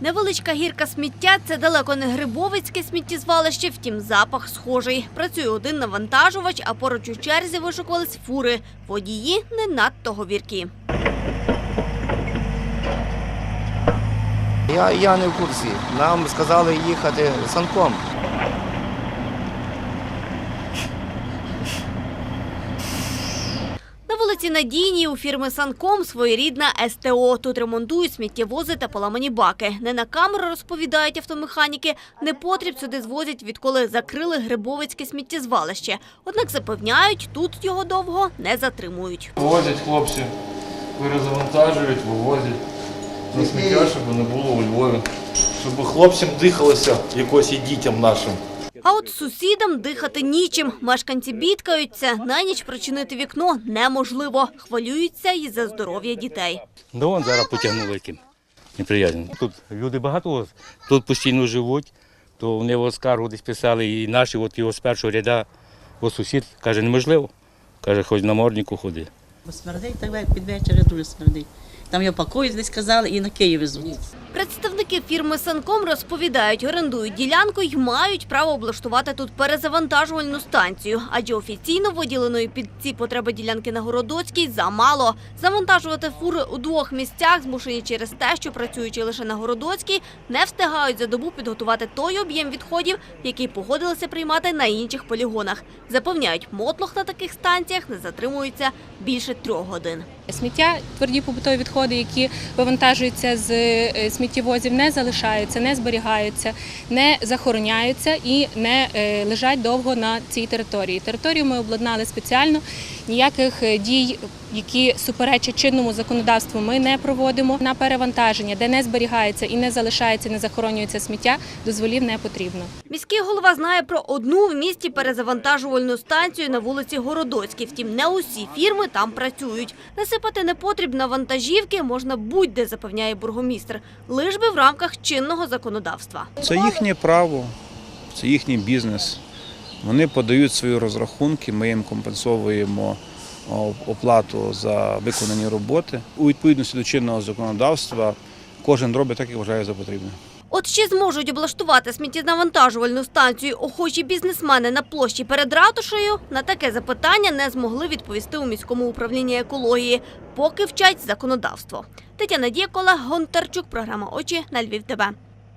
Невеличка гірка сміття це далеко не грибовицьке сміттєзвалище, втім запах схожий. Працює один навантажувач, а поруч у черзі вишукувались фури. Водії не надто говіркі. Я, я не в курсі. Нам сказали їхати санком. Вулиці Надійній у фірми Санком своєрідна СТО. Тут ремонтують сміттєвози та поламані баки. Не на камеру розповідають автомеханіки. Непотріб сюди звозять, відколи закрили Грибовицьке сміттєзвалище. Однак запевняють, тут його довго не затримують. Возять хлопці, перезавантажують, вивозять на сміття, щоб не було у Львові. Щоб хлопцям дихалося якось і дітям нашим. А от сусідам дихати нічим. Мешканці бідкаються. На ніч прочинити вікно неможливо. Хвилюються і за здоров'я дітей. Ну, вон зараз потягнули яким. Неприязно. Тут люди багато тут постійно живуть, то вони от скаргу десь писали, і наші от його з першого ряда, от сусід каже, неможливо. Каже, хоч на морніку ходи. Бо смердить так під вечір дуже смердить. Там його пакують, десь казали, і на Київ везуть. Представники фірми Санком розповідають, орендують ділянку й мають право облаштувати тут перезавантажувальну станцію, адже офіційно виділеної під ці потреби ділянки на Городоцькій замало. Завантажувати фури у двох місцях змушені через те, що працюючи лише на Городоцькій, не встигають за добу підготувати той об'єм відходів, який погодилися приймати на інших полігонах. Запевняють, мотлох на таких станціях не затримується більше трьох годин. Сміття, тверді побутові відходи, які вивантажуються з е, сміттєвозів, не залишаються, не зберігаються, не захороняються і не е, лежать довго на цій території. Територію ми обладнали спеціально. Ніяких е, дій, які суперечать чинному законодавству, ми не проводимо. На перевантаження, де не зберігається і не залишається, не захоронюється сміття, дозволів не потрібно. Міський голова знає про одну в місті перезавантажувальну станцію на вулиці Городоцькій. Втім, не усі фірми там працюють. Насипати непотріб на вантажівки можна будь-де, запевняє бургомістр, лиш би в рамках чинного законодавства. Це їхнє право, це їхній бізнес. Вони подають свої розрахунки, ми їм компенсовуємо оплату за виконані роботи. У відповідності до чинного законодавства кожен робить так, як вважає за потрібне. Чи зможуть облаштувати сміттєзнавантажувальну станцію охочі бізнесмени на площі перед ратушею? На таке запитання не змогли відповісти у міському управлінні екології, поки вчать законодавство. Тетяна Дєкола, Гонтарчук, програма Очі на Львів. ТБ.